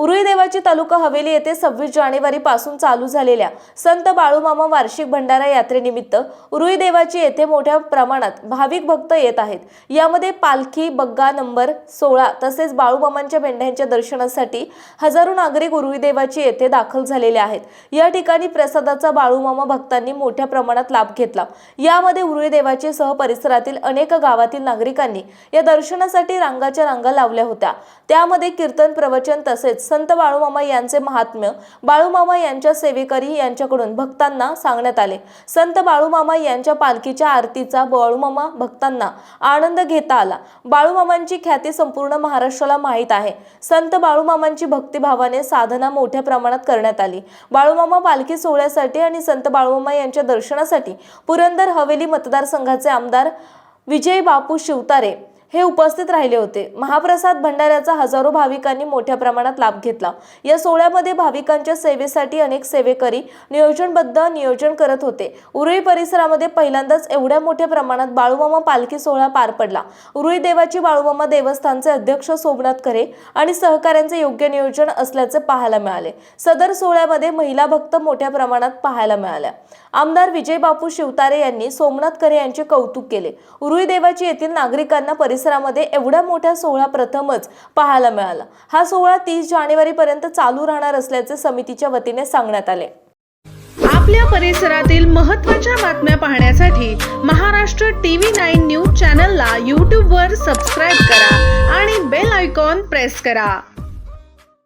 उरुई देवाची तालुका हवेली येथे सव्वीस जानेवारी पासून चालू झालेल्या संत बाळूमामा वार्षिक भंडारा यात्रेनिमित्त उरुई देवाची येथे मोठ्या प्रमाणात भाविक भक्त येत आहेत. यामध्ये पालखी बग्गा नंबर सोळा तसेच बाळूमामांच्या मेंढ्यांच्या दर्शनासाठी हजारो नागरिक उरुई देवाची येथे दाखल झालेले आहेत. या ठिकाणी प्रसादाचा बाळूमामा भक्तांनी मोठ्या प्रमाणात लाभ घेतला. यामध्ये उरुई देवाचे सह परिसरातील अनेक गावातील नागरिकांनी या दर्शनासाठी रांगाच्या रांगा लावल्या होत्या. त्यामध्ये कीर्तन प्रवचन तसेच संत बाळूमामा यांचे महात्म्य बाळूमामा यांच्या सेवेकरी यांच्याकडून भक्तांना सांगण्यात आले. संत बाळूमामा यांच्या पालखीच्या आरतीचा बाळूमामा भक्तांना आनंद घेता आला. बाळूमामांची ख्याती संपूर्ण महाराष्ट्राला माहीत आहे. संत बाळूमामांची भक्तिभावाने साधना मोठ्या प्रमाणात करण्यात आली. बाळूमामा पालखी सोहळ्यासाठी आणि संत बाळूमामा यांच्या दर्शनासाठी पुरंदर हवेली मतदारसंघाचे आमदार विजय बापू शिवतारे हे उपस्थित राहिले होते. महाप्रसाद भंडाऱ्याचा हजारो भाविकांनी मोठ्या प्रमाणात लाभ घेतला. या सोहळ्यामध्ये भाविकांच्या सेवेसाठी अनेक सेवेकरी नियोजनबद्ध नियोजन करत होते. उरुई परिसरामध्ये पहिल्यांदाच एवढ्या मोठ्या प्रमाणात बाळूमामा पालखी सोहळा पार पडला. उरुई देवाची बाळूमामा देवस्थानचे अध्यक्ष सोमनाथ खरे आणि सहकाऱ्यांचे योग्य नियोजन असल्याचे पाहायला मिळाले. सदर सोहळ्यामध्ये महिला भक्त मोठ्या प्रमाणात पाहायला मिळाल्या. आमदार विजय बापू शिवतारे यांनी सोमनाथ खरे यांचे कौतुक केले. उरुई देवाची येथील नागरिकांना परिसरामध्ये एवढ्या मोठ्या सोहळा प्रथमच पाहायला मिळाला. हा सोहळा तीस जानेवारी पर्यंत चालू राहणार असल्याचे समितीच्या वतीने सांगण्यात आले. आपल्या परिसरातील महत्त्वाच्या बातम्या पाहण्यासाठी महाराष्ट्र टीव्ही नाईन न्यूज चॅनलला यूट्यूबवर सबस्क्राईब करा आणि बेल आयकॉन प्रेस करा.